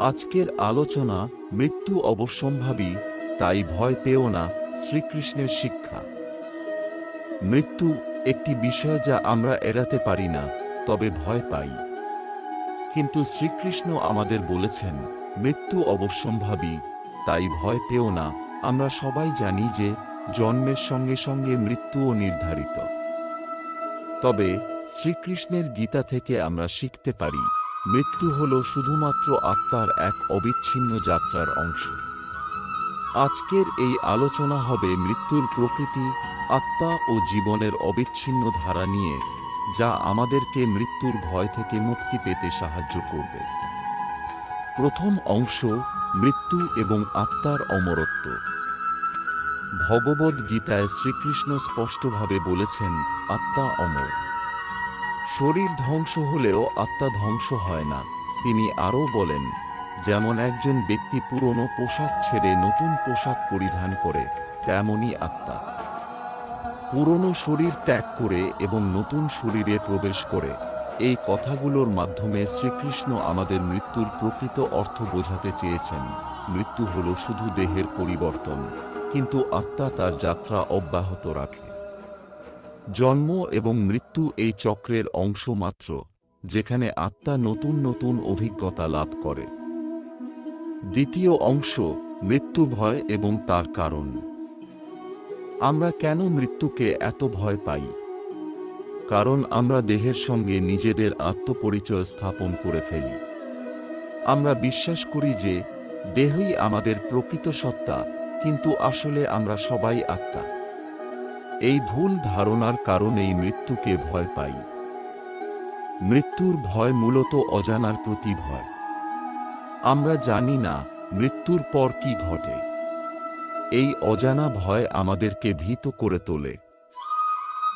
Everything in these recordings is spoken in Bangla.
আজকের আলোচনা মৃত্যু অবশ্যম্ভাবী, তাই ভয় পেও না, শ্রীকৃষ্ণের শিক্ষা। মৃত্যু একটি বিষয় যা আমরা এড়াতে পারি না, তবে ভয় পাই। কিন্তু শ্রীকৃষ্ণ আমাদের বলেছেন, মৃত্যু অবশ্যম্ভাবী, তাই ভয় পেও না, আমরা সবাই জানি যে জন্মের সঙ্গে সঙ্গে মৃত্যুও নির্ধারিত। তবে শ্রীকৃষ্ণের গীতা থেকে আমরা শিখতে পারি মৃত্যু হল শুধুমাত্র আত্মার এক অবিচ্ছিন্ন যাত্রার অংশ। আজকের এই আলোচনা হবে মৃত্যুর প্রকৃতি, আত্মা ও জীবনের অবিচ্ছিন্ন ধারা নিয়ে, যা আমাদেরকে মৃত্যুর ভয় থেকে মুক্তি পেতে সাহায্য করবে। প্রথম অংশ, মৃত্যু এবং আত্মার অমরত্ব। ভগবদ্ গীতায় শ্রীকৃষ্ণ স্পষ্টভাবে বলেছেন, আত্মা অমর। শরীর ধ্বংস হলেও আত্মা ধ্বংস হয় না। তিনি আরও বলেন, যেমন একজন ব্যক্তি পুরনো পোশাক ছেড়ে নতুন পোশাক পরিধান করে, তেমনই আত্মা। পুরনো শরীর ত্যাগ করে এবং নতুন শরীরে প্রবেশ করে। এই কথাগুলোর মাধ্যমে শ্রীকৃষ্ণ আমাদের মৃত্যুর প্রকৃত অর্থ বোঝাতে চেয়েছেন। মৃত্যু হল শুধু দেহের পরিবর্তন। কিন্তু আত্মা তার যাত্রা অব্যাহত রাখে। জন্ম এবং মৃত্যু এই চক্রের অংশ মাত্র, যেখানে আত্মা নতুন নতুন অভিজ্ঞতা লাভ করে। দ্বিতীয় অংশ, মৃত্যু ভয় এবং তার কারণ। আমরা কেন মৃত্যুকে এত ভয় পাই? কারণ আমরা দেহের সঙ্গে নিজেদের আত্মপরিচয় স্থাপন করে ফেলি। আমরা বিশ্বাস করি যে, দেহই আমাদের প্রকৃত সত্তা, কিন্তু আসলে আমরা সবাই আত্মা। এই ভুল ধারণার কারণেই মৃত্যুকে ভয় পাই। মৃত্যুর ভয় মূলত অজানার প্রতি ভয়। আমরা জানি না মৃত্যুর পর কি ঘটে। এই অজানা ভয় আমাদেরকে ভীত করে তোলে।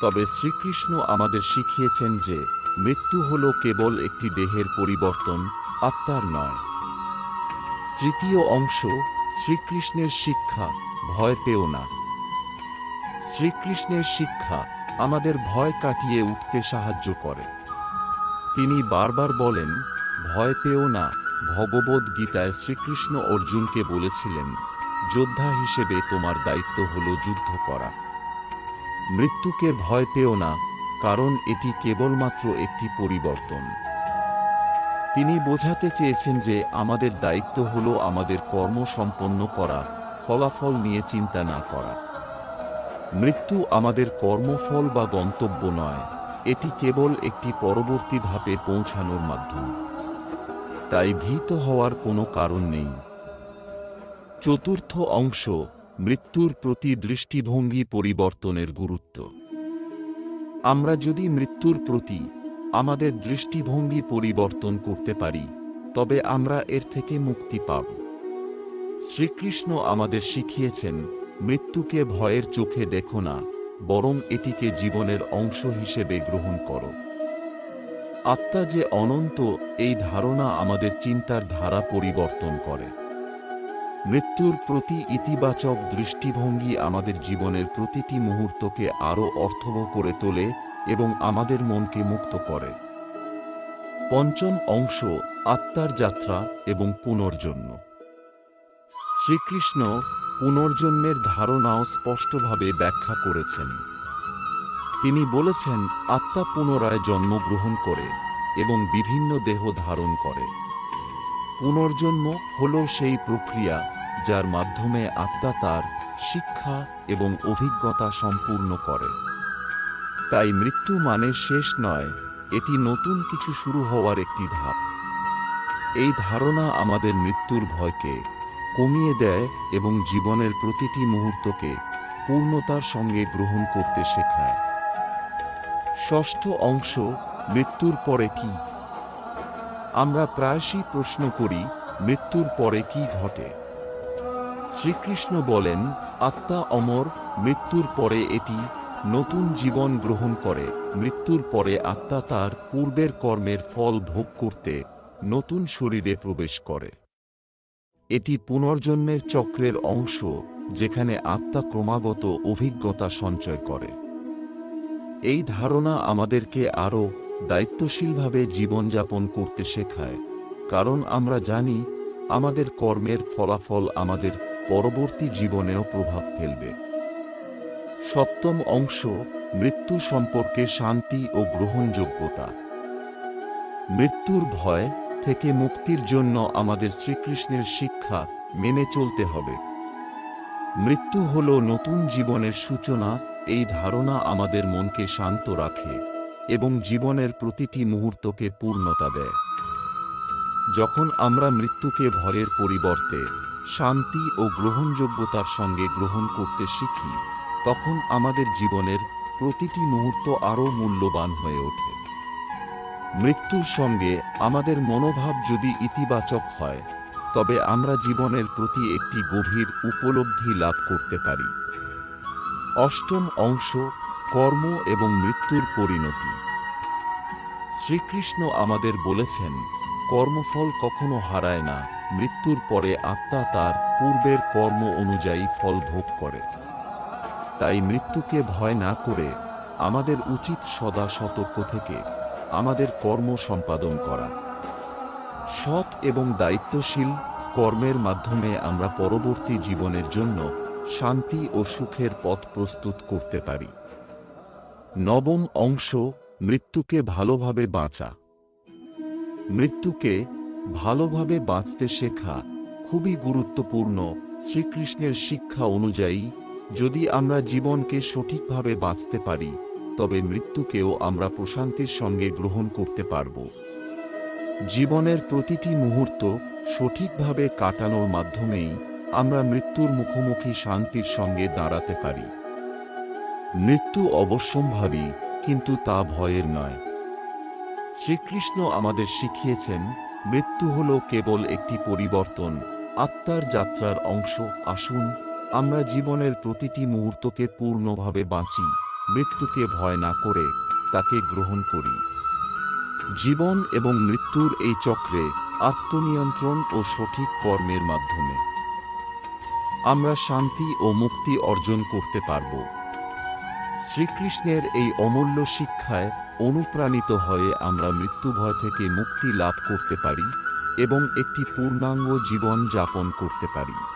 তবে শ্রীকৃষ্ণ আমাদের শিখিয়েছেন যে মৃত্যু হল কেবল একটি দেহের পরিবর্তন, আত্মার নয়। তৃতীয় অংশ, শ্রীকৃষ্ণের শিক্ষা, ভয় পেও না। শ্রীকৃষ্ণের শিক্ষা আমাদের ভয় কাটিয়ে উঠতে সাহায্য করে। তিনি বারবার বলেন, ভয় পেও না, ভগবদ্ গীতায় শ্রীকৃষ্ণ অর্জুনকে বলেছিলেন, যোদ্ধা হিসেবে তোমার দায়িত্ব হল যুদ্ধ করা। মৃত্যুকে ভয় পেও না, কারণ এটি কেবলমাত্র একটি পরিবর্তন। তিনি বোঝাতে চেয়েছেন যে আমাদের দায়িত্ব হল আমাদের কর্ম সম্পন্ন করা, ফলাফল নিয়ে চিন্তা না করা। মৃত্যু আমাদের কর্মফল বা গন্তব্য নয়, এটি কেবল একটি পরবর্তী ধাপে পৌঁছানোর মাধ্যম। তাই ভীত হওয়ার কোনো কারণ নেই। চতুর্থ অংশ, মৃত্যুর প্রতি দৃষ্টিভঙ্গি পরিবর্তনের গুরুত্ব। আমরা যদি মৃত্যুর প্রতি আমাদের দৃষ্টিভঙ্গি পরিবর্তন করতে পারি, তবে আমরা এর থেকে মুক্তি পাব। শ্রীকৃষ্ণ আমাদের শিখিয়েছেন মৃত্যুকে ভয়ের চোখে দেখো না, বরং এটিকে জীবনের অংশ হিসেবে গ্রহণ করো। আত্মা যে অনন্ত, এই ধারণা আমাদের চিন্তার ধারা পরিবর্তন করে। মৃত্যুর প্রতি ইতিবাচক দৃষ্টিভঙ্গি আমাদের জীবনের প্রতিটি মুহূর্তকে আরও অর্থবহ করে তোলে এবং আমাদের মনকে মুক্ত করে। পঞ্চম অংশ, আত্মার যাত্রা এবং পুনর্জন্ম। শ্রীকৃষ্ণ পুনর্জন্মের ধারণাও স্পষ্টভাবে ব্যাখ্যা করেছেন। তিনি বলেছেন, আত্মা পুনরায় জন্মগ্রহণ করে এবং বিভিন্ন দেহ ধারণ করে। পুনর্জন্ম হল সেই প্রক্রিয়া যার মাধ্যমে আত্মা তার শিক্ষা এবং অভিজ্ঞতা সম্পূর্ণ করে। তাই মৃত্যু মানে শেষ নয়, এটি নতুন কিছু শুরু হওয়ার একটি ধাপ। এই ধারণা আমাদের মৃত্যুর ভয়কে কমিয়ে দেয় এবং জীবনের প্রতিটি মুহূর্তকে পূর্ণতার সঙ্গে গ্রহণ করতে শেখায়। ষষ্ঠ অংশ, মৃত্যুর পরে কি? আমরা প্রায়শই প্রশ্ন করি, মৃত্যুর পরে কি ঘটে? শ্রীকৃষ্ণ বলেন, আত্মা অমর, মৃত্যুর পরে এটি নতুন জীবন গ্রহণ করে। মৃত্যুর পরে আত্মা তার পূর্বের কর্মের ফল ভোগ করতে নতুন শরীরে প্রবেশ করে। এটি পুনর্জন্মের চক্রের অংশ, যেখানে আত্মা ক্রমাগত অভিজ্ঞতা সঞ্চয় করে। এই ধারণা আমাদেরকে আরও দায়িত্বশীলভাবে জীবনযাপন করতে শেখায়, কারণ আমরা জানি আমাদের কর্মের ফলাফল আমাদের পরবর্তী জীবনেও প্রভাব ফেলবে। সপ্তম অংশ, মৃত্যু সম্পর্কে শান্তি ও গ্রহণযোগ্যতা। মৃত্যুর ভয় থেকে মুক্তির জন্য আমাদের শ্রীকৃষ্ণের শিক্ষা মেনে চলতে হবে। মৃত্যু হল নতুন জীবনের সূচনা, এই ধারণা আমাদের মনকে শান্ত রাখে এবং জীবনের প্রতিটি মুহূর্তকে পূর্ণতা দেয়। যখন আমরা মৃত্যুকে ভয়ের পরিবর্তে শান্তি ও গ্রহণযোগ্যতার সঙ্গে গ্রহণ করতে শিখি, তখন আমাদের জীবনের প্রতিটি মুহূর্ত আরও মূল্যবান হয়ে ওঠে। মৃত্যুর সঙ্গে আমাদের মনোভাব যদি ইতিবাচক হয়, তবে আমরা জীবনের প্রতি একটি গভীর উপলব্ধি লাভ করতে পারি। অষ্টম অংশ, কর্ম এবং মৃত্যুর পরিণতি। শ্রীকৃষ্ণ আমাদের বলেছেন, কর্মফল কখনো হারায় না, মৃত্যুর পরে আত্মা তার পূর্বের কর্ম অনুযায়ী ফল ভোগ করে। তাই মৃত্যুকে ভয় না করে আমাদের উচিত সদা সতর্ক থেকে আমাদের কর্ম সম্পাদন করা। সৎ এবং দায়িত্বশীল কর্মের মাধ্যমে আমরা পরবর্তী জীবনের জন্য শান্তি ও সুখের পথ প্রস্তুত করতে পারি। নবম অংশ, মৃত্যুকে ভালোভাবে বাঁচা। মৃত্যুকে ভালোভাবে বাঁচতে শেখা খুবই গুরুত্বপূর্ণ শ্রীকৃষ্ণের শিক্ষা অনুযায়ী যদি আমরা জীবনকে সঠিকভাবে বাঁচতে পারি তবে মৃত্যুকেও আমরা প্রশান্তির সঙ্গে গ্রহণ করতে পারব। জীবনের প্রতিটি মুহূর্ত সঠিকভাবে কাটানোর মাধ্যমেই আমরা মৃত্যুর মুখোমুখি শান্তির সঙ্গে দাঁড়াতে পারি। মৃত্যু অবশ্যম্ভাবী, কিন্তু তা ভয়ের নয়। শ্রীকৃষ্ণ আমাদের শিখিয়েছেন, মৃত্যু হল কেবল একটি পরিবর্তন, আত্মার যাত্রার অংশ। আসুন, আমরা জীবনের প্রতিটি মুহূর্তকে পূর্ণভাবে বাঁচি। মৃত্যুকে ভয় না করে তাকে গ্রহণ করি। জীবন এবং মৃত্যুর এই চক্রে আত্মনিয়ন্ত্রণ ও সঠিক কর্মের মাধ্যমে। আমরা শান্তি ও মুক্তি অর্জন করতে পারব। শ্রীকৃষ্ণের এই অমূল্য শিক্ষায় অনুপ্রাণিত হয়ে আমরা মৃত্যুভয় থেকে মুক্তি লাভ করতে পারি এবং একটি পূর্ণাঙ্গ জীবন যাপন করতে পারি।